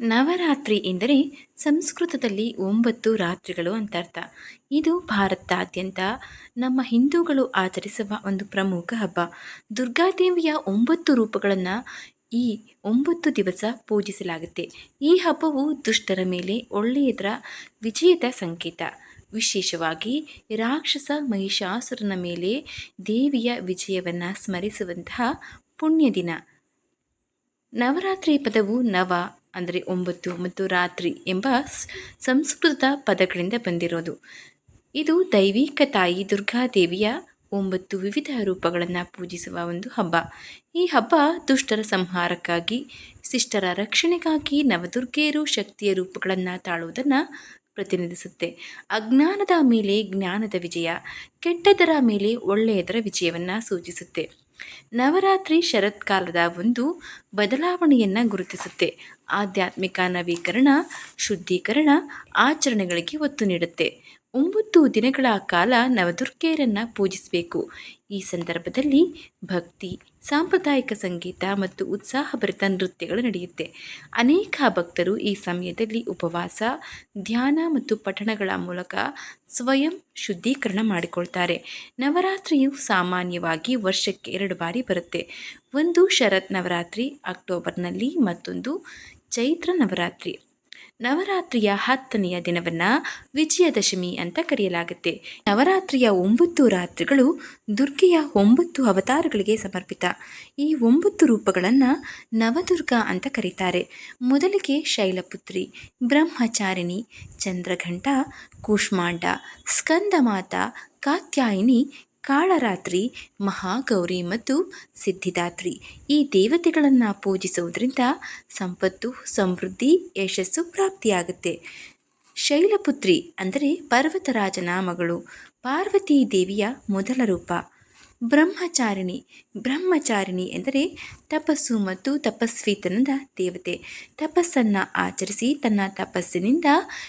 ನವರಾತ್ರಿ ಎಂದರೆ ಸಂಸ್ಕೃತದಲ್ಲಿ ಒಂಬತ್ತು ರಾತ್ರಿಗಳು ಅಂತ ಅರ್ಥ. ಇದು ಭಾರತಾದ್ಯಂತ ನಮ್ಮ ಹಿಂದೂಗಳು ಆಚರಿಸುವ ಒಂದು ಪ್ರಮುಖ ಹಬ್ಬ. ದುರ್ಗಾದೇವಿಯ ಒಂಬತ್ತು ರೂಪಗಳನ್ನು ಈ ಒಂಬತ್ತು ದಿವಸ ಪೂಜಿಸಲಾಗುತ್ತೆ. ಈ ಹಬ್ಬವು ದುಷ್ಟರ ಮೇಲೆ ಒಳ್ಳೆಯದರ ವಿಜಯದ ಸಂಕೇತ. ವಿಶೇಷವಾಗಿ ರಾಕ್ಷಸ ಮಹಿಷಾಸುರನ ಮೇಲೆ ದೇವಿಯ ವಿಜಯವನ್ನು ಸ್ಮರಿಸುವಂತಹ ಪುಣ್ಯ ದಿನ ನವರಾತ್ರಿ ಪದವು ನವ ಅಂದರೆ ಒಂಬತ್ತು ಮತ್ತು ರಾತ್ರಿ ಎಂಬ ಸಂಸ್ಕೃತ ಪದಗಳಿಂದ ಬಂದಿರೋದು. ಇದು ದೈವಿಕ ತಾಯಿ ದುರ್ಗಾದೇವಿಯ ಒಂಬತ್ತು ವಿವಿಧ ರೂಪಗಳನ್ನು ಪೂಜಿಸುವ ಒಂದು ಹಬ್ಬ. ಈ ಹಬ್ಬ ದುಷ್ಟರ ಸಂಹಾರಕ್ಕಾಗಿ, ಶಿಷ್ಟರ ರಕ್ಷಣೆಗಾಗಿ ನವದುರ್ಗೆಯರು ಶಕ್ತಿಯ ರೂಪಗಳನ್ನು ತಾಳುವುದನ್ನು ಪ್ರತಿನಿಧಿಸುತ್ತೆ. ಅಜ್ಞಾನದ ಮೇಲೆ ಜ್ಞಾನದ ವಿಜಯ, ಕೆಟ್ಟದರ ಮೇಲೆ ಒಳ್ಳೆಯದರ ವಿಜಯವನ್ನು ಸೂಚಿಸುತ್ತೆ. ನವರಾತ್ರಿ ಶರತ್ಕಾಲದ ಒಂದು ಬದಲಾವಣೆಯನ್ನು ಗುರುತಿಸುತ್ತೆ. ಆಧ್ಯಾತ್ಮಿಕ ನವೀಕರಣ ಶುದ್ಧೀಕರಣ ಆಚರಣೆಗಳಿಗೆ ಒತ್ತು ನೀಡುತ್ತೆ. ಒಂಬತ್ತು ದಿನಗಳ ಕಾಲ ನವದುರ್ಗೆಯರನ್ನು ಪೂಜಿಸಬೇಕು. ಈ ಸಂದರ್ಭದಲ್ಲಿ ಭಕ್ತಿ, ಸಾಂಪ್ರದಾಯಿಕ ಸಂಗೀತ ಮತ್ತು ಉತ್ಸಾಹಭರಿತ ನೃತ್ಯಗಳು ನಡೆಯುತ್ತೆ. ಅನೇಕ ಭಕ್ತರು ಈ ಸಮಯದಲ್ಲಿ ಉಪವಾಸ, ಧ್ಯಾನ ಮತ್ತು ಪಠಣಗಳ ಮೂಲಕ ಸ್ವಯಂ ಶುದ್ಧೀಕರಣ ಮಾಡಿಕೊಳ್ತಾರೆ. ನವರಾತ್ರಿಯು ಸಾಮಾನ್ಯವಾಗಿ ವರ್ಷಕ್ಕೆ ಎರಡು ಬಾರಿ ಬರುತ್ತೆ. ಒಂದು ಶರತ್ ನವರಾತ್ರಿ, ಅಕ್ಟೋಬರ್ನಲ್ಲಿ ಮತ್ತೊಂದು ಚೈತ್ರ ನವರಾತ್ರಿ. ನವರಾತ್ರಿಯ ಹತ್ತನೆಯ ದಿನವನ್ನು ವಿಜಯದಶಮಿ ಅಂತ ಕರೆಯಲಾಗುತ್ತೆ. ನವರಾತ್ರಿಯ ಒಂಬತ್ತು ರಾತ್ರಿಗಳು ದುರ್ಗೆಯ ಒಂಬತ್ತು ಅವತಾರಗಳಿಗೆ ಸಮರ್ಪಿತ. ಈ ಒಂಬತ್ತು ರೂಪಗಳನ್ನು ನವದುರ್ಗ ಅಂತ ಕರೀತಾರೆ. ಮೊದಲಿಗೆ ಶೈಲಪುತ್ರಿ, ಬ್ರಹ್ಮಚಾರಿಣಿ, ಚಂದ್ರಘಂಟ, ಕೂಷ್ಮಾಂಡ, ಸ್ಕಂದಮಾತ, ಕಾತ್ಯಾಯಿನಿ ಕಾಳರಾತ್ರಿ, ಮಹಾಗೌರಿ ಮತ್ತು ಸಿದ್ಧಿದಾತ್ರಿ ಈ ದೇವತೆಗಳನ್ನು ಪೂಜಿಸುವುದರಿಂದ ಸಂಪತ್ತು, ಸಮೃದ್ಧಿ, ಯಶಸ್ಸು ಪ್ರಾಪ್ತಿಯಾಗುತ್ತೆ. ಶೈಲಪುತ್ರಿ ಅಂದರೆ ಪರ್ವತರಾಜನ ಮಗಳು. ಪಾರ್ವತೀ ದೇವಿಯ ಮೊದಲ ರೂಪ. ಬ್ರಹ್ಮಚಾರಿಣಿ ಬ್ರಹ್ಮಚಾರಿಣಿ ಎಂದರೆ ತಪಸ್ಸು ಮತ್ತು ತಪಸ್ವಿತನದ ದೇವತೆ. ತಪಸ್ಸನ್ನು ಆಚರಿಸಿ ತನ್ನ ತಪಸ್ಸಿನಿಂದ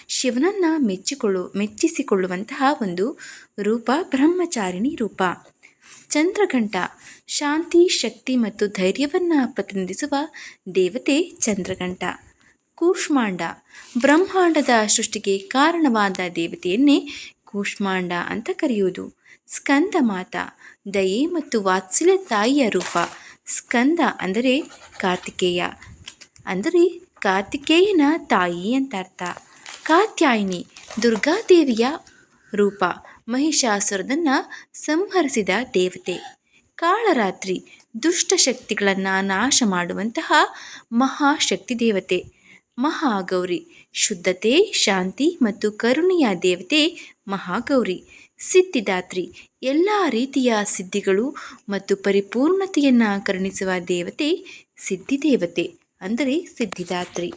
ಶಿವನನ್ನು ಮೆಚ್ಚಿಕೊಳ್ಳು, ಮೆಚ್ಚಿಸಿಕೊಳ್ಳುವಂತಹ ಒಂದು ರೂಪ ಬ್ರಹ್ಮಚಾರಿಣಿ ರೂಪ. ಚಂದ್ರಘಂಟ, ಶಾಂತಿ, ಶಕ್ತಿ ಮತ್ತು ಧೈರ್ಯವನ್ನು ಪ್ರತಿನಿಧಿಸುವ ದೇವತೆ ಚಂದ್ರಘಂಟ. ಕೂಷ್ಮಾಂಡ, ಬ್ರಹ್ಮಾಂಡದ ಸೃಷ್ಟಿಗೆ ಕಾರಣವಾದ ದೇವತೆಯನ್ನೇ ಕೂಷ್ಮಾಂಡ ಅಂತ ಕರೆಯುವುದು. ಸ್ಕಂದ ಮಾತ ದಯೆ ಮತ್ತು ವಾತ್ಸಲ ತಾಯಿಯ ರೂಪ. ಸ್ಕಂದ ಅಂದರೆ ಕಾರ್ತಿಕೇಯ. ಅಂದರೆ ಕಾರ್ತಿಕೇಯನ ತಾಯಿ ಅಂತ ಅರ್ಥ ಕಾತ್ಯಾಯಿನಿ, ದುರ್ಗಾದೇವಿಯ ರೂಪ. ಮಹಿಷಾಸುರದನ್ನು ಸಂಹರಿಸಿದ ದೇವತೆ. ಕಾಳರಾತ್ರಿ, ದುಷ್ಟಶಕ್ತಿಗಳನ್ನು ನಾಶ ಮಾಡುವಂತಹ ಮಹಾಶಕ್ತಿ ದೇವತೆ. ಮಹಾಗೌರಿ, ಶುದ್ಧತೆ, ಶಾಂತಿ ಮತ್ತು ಕರುಣೆಯ ದೇವತೆ ಮಹಾಗೌರಿ. ಸಿದ್ಧಿದಾತ್ರಿ ಎಲ್ಲ ರೀತಿಯ ಸಿದ್ಧಿಗಳು ಮತ್ತು ಪರಿಪೂರ್ಣತೆಯನ್ನು ಕರುಣಿಸುವ ದೇವತೆ ಸಿದ್ಧಿದೇವತೆ ಅಂದರೆ ಸಿದ್ಧಿದಾತ್ರಿ